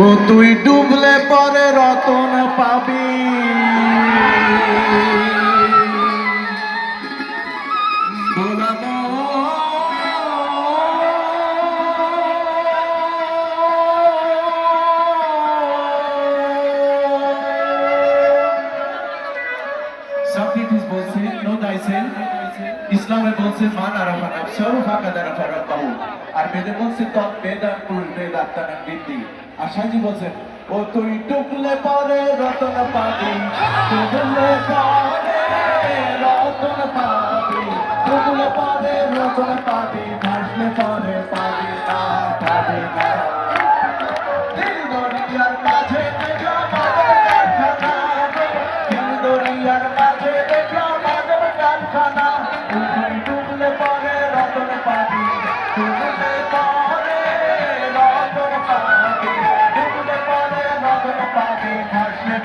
ও তুই ডুবলে পরে রতন পাবি। ইসলামে বলছে, মান আরাফা রাব্বাহু। আর বেদে বলছে, তৎ বেদান পুরুষ বেদ আত্মানাম বিদ্যি আর সাজি বলছেন, ও তুই টুকলে পরে রতন পাবি, টুকলে পরে, রতন পাবি, টুকলে পরে রতন পাবি, ভাসলে পরে পাবি পাবি না। কারখানা।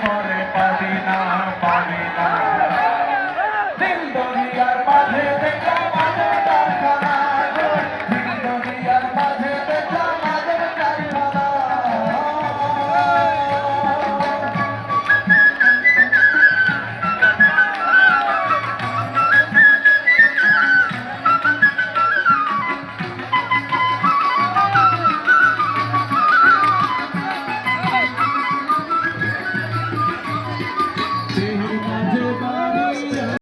ভাসলে পরে না পাবি না। দিল দরিয়ার মাঝে